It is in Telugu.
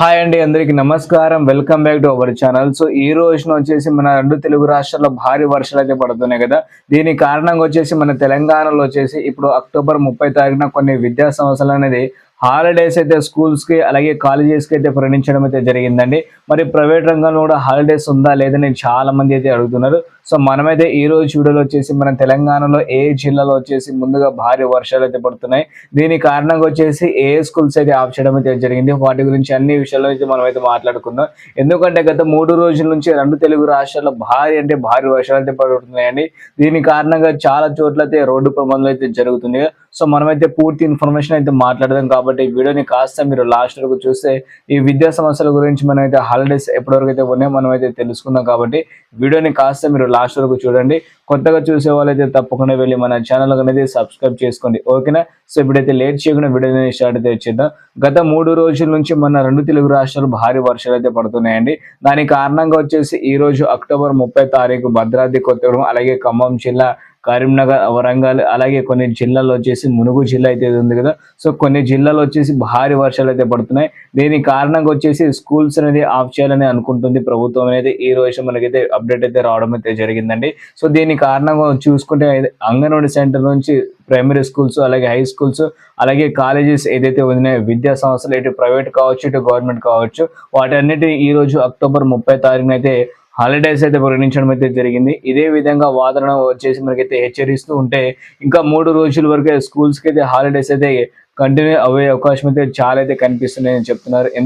హాయ్ అండి అందరికి నమస్కారం. Welcome back to our channel. So ఈ రోజున వచ్చేసి మన రెండు తెలుగు రాష్ట్రాల్లో భారీ వర్షాలు అయితే పడుతున్నాయి కదా. దీని కారణంగా వచ్చేసి మన తెలంగాణలో వచ్చేసి ఇప్పుడు అక్టోబర్ ముప్పై తారీఖున కొన్ని విద్యా సంస్థలు అనేది హాలిడేస్ అయితే స్కూల్స్కి అలాగే కాలేజెస్కి అయితే ప్రకటించడం అయితే జరిగిందండి. మరి ప్రైవేట్ రంగంలో కూడా హాలిడేస్ ఉందా లేదని చాలా మంది అయితే అడుగుతున్నారు. సో మనమైతే ఈ రోజు వీడియోలో వచ్చేసి మన తెలంగాణలో ఏ జిల్లాలో వచ్చేసి ముందుగా భారీ వర్షాలు అయితే పడుతున్నాయి. దీని కారణంగా వచ్చేసి ఏ స్కూల్స్ అయితే ఆఫ్ చేయడం అయితే జరిగింది. వాటి గురించి అన్ని విషయాల్లో అయితే మనం అయితే మాట్లాడుకుందాం. ఎందుకంటే గత మూడు రోజుల నుంచి రెండు తెలుగు రాష్ట్రాల్లో భారీ అంటే భారీ వర్షాలు అయితే పడుతున్నాయండి. దీని కారణంగా చాలా చోట్ల అయితే రోడ్డు ప్రమాదాలు అయితే జరుగుతుంది. సో మనమైతే పూర్తి ఇన్ఫర్మేషన్ అయితే మాట్లాడదాం కాబట్టి ఈ వీడియోని కాస్త మీరు లాస్ట్ వరకు చూస్తే ఈ విద్యా సమస్యల గురించి మనం అయితే హాలిడేస్ ఎప్పటివరకు అయితే ఉన్నాయో మనం అయితే తెలుసుకుందాం కాబట్టి వీడియోని కాస్త మీరు లాస్ట్ వరకు చూడండి. కొత్తగా చూసే వాళ్ళైతే తప్పకుండా వెళ్ళి మన ఛానల్ అనేది సబ్స్క్రైబ్ చేసుకోండి. ఓకేనా సో ఇప్పుడైతే లేట్ చేయకుండా వీడియో స్టార్ట్ అయితే వచ్చేద్దాం గత మూడు రోజుల నుంచి మన రెండు తెలుగు రాష్ట్రాలు భారీ వర్షాలు అయితే పడుతున్నాయండి. దానికి కారణంగా వచ్చేసి ఈ రోజు అక్టోబర్ ముప్పై తారీఖు భద్రాద్రి కొత్తగూడెం అలాగే ఖమ్మం జిల్లా కరీంనగర్ వరంగల్ అలాగే కొన్ని జిల్లాల్లో వచ్చేసి మునుగు జిల్లా అయితే ఉంది కదా. సో కొన్ని జిల్లాలో వచ్చేసి భారీ వర్షాలు అయితే పడుతున్నాయి. దీని కారణంగా వచ్చేసి స్కూల్స్ అనేది ఆఫ్ చేయాలని అనుకుంటుంది ప్రభుత్వం అనేది. ఈ రోజు మనకైతే అప్డేట్ అయితే రావడం అయితే జరిగిందండి. సో దీని కారణంగా చూసుకుంటే అంగన్వాడీ సెంటర్ నుంచి ప్రైమరీ స్కూల్స్ అలాగే హై స్కూల్స్ అలాగే కాలేజెస్ ఏదైతే ఉన్నాయో విద్యా సంస్థలు ఇటు ప్రైవేట్ కావచ్చు ఇటు గవర్నమెంట్ కావచ్చు వాటన్నిటి ఈ రోజు అక్టోబర్ ముప్పై తారీఖున అయితే హాలిడేస్ అయితే ప్రకటించడం అయితే జరిగింది. ఇదే విధంగా వాతావరణం వచ్చేసి మనకైతే హెచ్చరిస్తూ ఉంటే ఇంకా మూడు రోజుల వరకు స్కూల్స్కి అయితే హాలిడేస్ అయితే కంటిన్యూ అయ్యే అవకాశం అయితే చాలా అయితే కనిపిస్తున్నాయని చెప్తున్నారు. ఎందుకంటే